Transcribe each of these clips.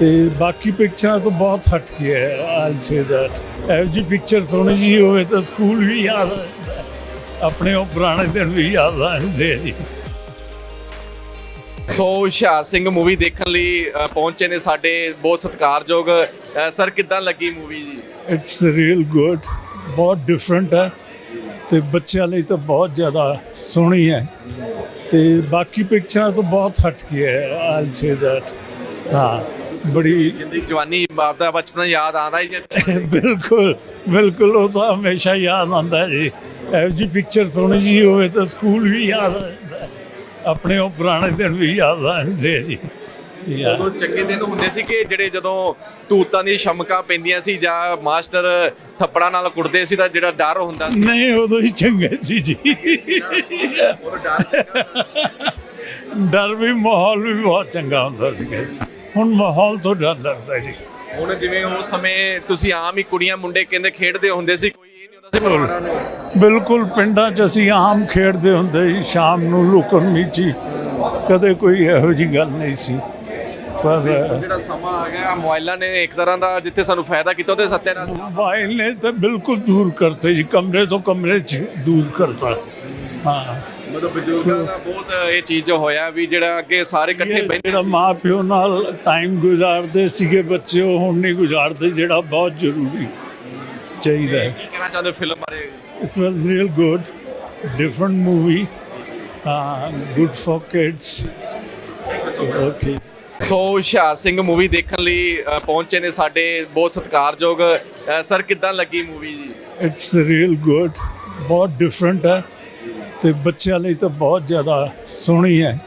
ਤੇ ਬਾਕੀ ਪਿਕਚਰਾਂ ਤੋਂ ਬਹੁਤ ਹਟ ਕੇ ਹੈ ਆਲ ਸੇ ਦੈਟ ਐਵ ਜੀ ਪਿਕਚਰ ਸੋਹਣੀ ਜੀ ਹੋਵੇ ਤਾਂ ਸਕੂਲ ਵੀ ਯਾਦ ਆਉਂਦਾ। ਆਪਣੇ ਉਹ ਪੁਰਾਣੇ ਦਿਨ ਵੀ ਯਾਦ ਆਉਂਦੇ ਜੀ। ਸੋ ਹੁਸ਼ਿਆਰ ਸਿੰਘ ਮੂਵੀ ਦੇਖਣ ਲਈ ਅ, ਪਹੁੰਚੇ ਨੇ ਸਾਡੇ ਬਹੁਤ ਸਤਿਕਾਰਯੋਗ। ਅ, ਸਰ ਕਿੱਦਾਂ ਲੱਗੀ ਮੂਵੀ ਜੀ? ਇਟਸ ਰੀਅਲ ਗੁੱਡ ਬਹੁਤ ਡਿਫਰੈਂਟ ਹੈ ਤੇ ਬੱਚਿਆਂ ਲਈ ਤਾਂ ਬਹੁਤ ਜ਼ਿਆਦਾ ਸੋਹਣੀ ਹੈ। ਤੇ ਬਾਕੀ ਪਿਕਚਰਾਂ ਤੋਂ ਬਹੁਤ ਹਟ ਕੇ ਹੈ ਆਲ ਸੇ ਦੈਟ ਹਾਂ। ਬੜੀ ਜ਼ਿੰਦਗੀ ਜਵਾਨੀ ਬਾਪ ਦਾ ਬਚਪਨ ਯਾਦ ਆਉਂਦਾ ਜੀ ਬਿਲਕੁਲ ਬਿਲਕੁਲ ਉਹ ਤਾਂ ਹਮੇਸ਼ਾ ਯਾਦ ਆਉਂਦਾ ਜੀ। ਇਹੋ ਜੀ ਪਿਕਚਰ ਸੋਹਣੀ ਜੀ ਹੋਵੇ ਤਾਂ ਸਕੂਲ ਵੀ ਯਾਦ ਆਉਂਦਾ। ਆਪਣੇ ਉਹ ਪੁਰਾਣੇ ਦਿਨ ਵੀ ਯਾਦ ਆਉਂਦੇ ਜੀ। ਉਦੋਂ ਚੰਗੇ ਦਿਨ ਹੁੰਦੇ ਸੀ ਕਿ ਜਿਹੜੇ ਜਦੋਂ ਤੂਤਾਂ ਦੀ ਸ਼ਮਕਾਂ ਪੈਂਦੀਆਂ ਸੀ ਜਾਂ ਮਾਸਟਰ ਥੱਪੜਾਂ ਨਾਲ ਕੁੱਟਦੇ ਸੀ ਤਾਂ ਜਿਹੜਾ ਡਰ ਹੁੰਦਾ ਸੀ? ਨਹੀਂ ਉਦੋਂ ਹੀ ਚੰਗੇ ਸੀ ਜੀ। ਡਰ ਵੀ ਮਾਹੌਲ ਵੀ ਬਹੁਤ ਚੰਗਾ ਹੁੰਦਾ ਸੀ ਹੁਣ ਮਾਹੌਲ ਤੋਂ ਡਰ ਲੱਗਦਾ ਜੀ। ਹੁਣ ਜਿਵੇਂ ਉਸ ਸਮੇਂ ਤੁਸੀਂ ਆਮ ਹੀ ਕੁੜੀਆਂ ਮੁੰਡੇ ਕਹਿੰਦੇ ਖੇਡਦੇ ਹੁੰਦੇ ਸੀ ਕੋਈ ਇਹ ਨਹੀਂ ਹੁੰਦਾ ਸੀ ਪਰਿਵਾਰਾਂ ਨੂੰ? ਬਿਲਕੁਲ ਪਿੰਡਾਂ 'ਚ ਅਸੀਂ ਆਮ ਖੇਡਦੇ ਹੁੰਦੇ ਸੀ ਸ਼ਾਮ ਨੂੰ ਲੁਕਣ ਮੀਚੀ। ਕਦੇ ਕੋਈ ਇਹੋ ਜੀ ਗੱਲ ਨਹੀਂ ਸੀ। ਪਰ ਜਿਹੜਾ ਸਮਾਂ ਆ ਗਿਆ ਮੋਬਾਈਲਾਂ ਨੇ ਇੱਕ ਤਰ੍ਹਾਂ ਦਾ ਜਿੱਥੇ ਸਾਨੂੰ ਫਾਇਦਾ ਕੀਤਾ ਉਹਦੇ ਸੱਤਿਆਨਾਸ਼ ਮੋਬਾਈਲ ਨੇ ਤਾਂ ਬਿਲਕੁਲ ਦੂਰ ਕਰਤੇ ਜੀ ਕਮਰੇ ਤੋਂ ਕਮਰੇ 'ਚ ਦੂਰ ਕਰਤਾ। ਹਾਂ। ਮਤਲਬ ਬਜ਼ੁਰਗਾਂ ਦਾ ਬਹੁਤ ਇਹ ਚੀਜ਼ ਹੋਇਆ ਵੀ ਜਿਹੜਾ ਅੱਗੇ ਸਾਰੇ ਇਕੱਠੇ ਬੈਠੇ ਜਿਹੜਾ ਮਾਂ ਪਿਓ ਨਾਲ ਟਾਈਮ ਗੁਜ਼ਾਰਦੇ ਸੀਗੇ ਬੱਚੇ ਉਹ ਹੁਣ ਨਹੀਂ ਗੁਜ਼ਾਰਦੇ ਜਿਹੜਾ ਬਹੁਤ ਜ਼ਰੂਰੀ ਚਾਹੀਦਾ ਹੈ। ਕੀ ਕਹਿਣਾ ਚਾਹੁੰਦੇ ਫਿਲਮ ਬਾਰੇ? Real good, different movie, uh, good for kids. So, okay. So Hushiyar Singh movie ਦੇਖਣ ਲਈ ਪਹੁੰਚੇ ਨੇ ਸਾਡੇ ਬਹੁਤ ਸਤਿਕਾਰਯੋਗ ਸਰ ਕਿੱਦਾਂ ਲੱਗੀ ਮੂਵੀ ਜੀ? It's real good, ਬਹੁਤ ਡਿਫਰੈਂਟ ਹੈ। ਤੇ ਬੱਚਿਆਂ ਲਈ ਤਾਂ ਬਹੁਤ ਜ਼ਿਆਦਾ ਸੋਹਣੀ ਹੈ।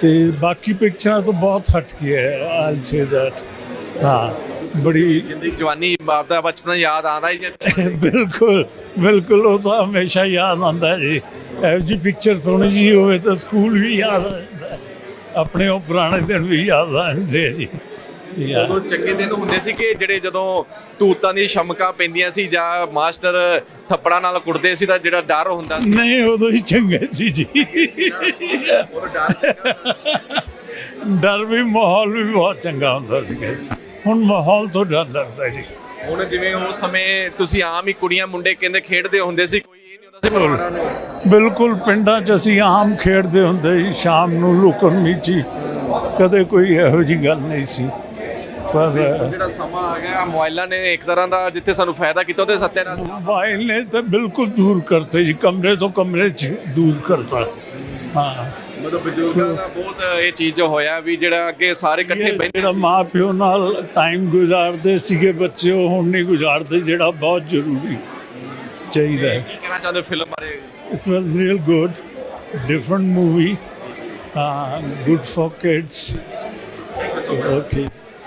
ਤੇ ਬਾਕੀ ਪਿਕਚਰਾਂ ਤੋਂ ਬਹੁਤ ਹਟ ਕੇ ਹੈ ਆਲ ਸੇ ਦੈਟ ਹਾਂ ਬੜੀ ਜ਼ਿੰਦਗੀ ਜਵਾਨੀ ਬਾਪ ਦਾ ਬਚਪਨ ਯਾਦ ਆਉਂਦਾ ਜੀ ਬਿਲਕੁਲ ਬਿਲਕੁਲ ਉਹ ਤਾਂ ਹਮੇਸ਼ਾ ਯਾਦ ਆਉਂਦਾ ਹੈ ਜੀ। ਇਹੋ ਜੀ ਪਿਕਚਰ ਸੋਹਣੀ ਜੀ ਹੋਵੇ ਤਾਂ ਸਕੂਲ ਵੀ ਯਾਦ ਆਉਂਦਾ ਹੈ। ਆਪਣੇ ਉਹ ਪੁਰਾਣੇ ਦਿਨ ਵੀ ਯਾਦ ਆਉਂਦੇ ਜੀ। ਉਦੋਂ ਚੰਗੇ ਦਿਨ ਹੁੰਦੇ ਸੀ ਕਿ ਜਿਹੜੇ ਜਦੋਂ ਤੂਤਾਂ ਦੀ ਸ਼ਮਕਾਂ ਪੈਂਦੀਆਂ ਸੀ ਜਾਂ ਮਾਸਟਰ ਥੱਪੜਾਂ ਨਾਲ ਕੁੱਟਦੇ ਸੀ ਤਾਂ ਜਿਹੜਾ ਡਰ ਹੁੰਦਾ ਸੀ? ਨਹੀਂ ਉਦੋਂ ਹੀ ਚੰਗੇ ਸੀ ਜੀ। ਉਹ ਡਰ ਵੀ ਮਾਹੌਲ ਵੀ ਬਹੁਤ ਚੰਗਾ ਹੁੰਦਾ ਸੀ ਹੁਣ ਮਾਹੌਲ ਤੋਂ ਡਰ ਲੱਗਦਾ ਜੀ। ਹੁਣ ਜਿਵੇਂ ਉਸ ਸਮੇਂ ਤੁਸੀਂ ਆਮ ਹੀ ਕੁੜੀਆਂ ਮੁੰਡੇ ਕਹਿੰਦੇ ਖੇਡਦੇ ਹੁੰਦੇ ਸੀ ਕੋਈ ਇਹ ਨਹੀਂ ਹੁੰਦਾ ਸੀ ਬਿਲਕੁਲ। ਪਿੰਡਾਂ 'ਚ ਅਸੀਂ ਆਮ ਖੇਡਦੇ ਹੁੰਦੇ ਸੀ ਸ਼ਾਮ ਨੂੰ ਲੁਕਣ ਮੀਚੀ ਕਦੇ ਕੋਈ ਇਹੋ ਜੀ ਗੱਲ ਨਹੀਂ ਸੀ। ਪਰ ਜਿਹੜਾ ਸਮਾਂ ਆ ਗਿਆ ਮੋਬਾਈਲਾਂ ਨੇ ਇੱਕ ਤਰ੍ਹਾਂ ਦਾ ਜਿੱਥੇ ਸਾਨੂੰ ਫਾਇਦਾ ਕੀਤਾ ਉਹਦੇ ਸੱਤਿਆਨਾਸ਼ ਮੋਬਾਈਲ ਨੇ ਤਾਂ ਬਿਲਕੁਲ ਦੂਰ ਕਰਤੇ ਜੀ ਕਮਰੇ ਤੋਂ ਕਮਰੇ 'ਚ ਦੂਰ ਕਰਤਾ। ਹਾਂ। ਮਤਲਬ ਬਜ਼ੁਰਗਾਂ ਦਾ ਬਹੁਤ ਇਹ ਚੀਜ਼ ਹੋਇਆ ਵੀ ਜਿਹੜਾ ਅੱਗੇ ਸਾਰੇ ਇਕੱਠੇ ਬੈਠੇ ਜਿਹੜਾ ਮਾਂ ਪਿਓ ਨਾਲ ਟਾਈਮ ਗੁਜ਼ਾਰਦੇ ਸੀਗੇ ਬੱਚੇ ਉਹ ਹੁਣ ਨਹੀਂ ਗੁਜ਼ਾਰਦੇ ਜਿਹੜਾ ਬਹੁਤ ਜ਼ਰੂਰੀ ਚਾਹੀਦਾ ਹੈ। ਕੀ ਕਹਿਣਾ ਚਾਹੁੰਦੇ ਫਿਲਮ ਬਾਰੇ? Real good, different movie, uh, good for kids. So, okay.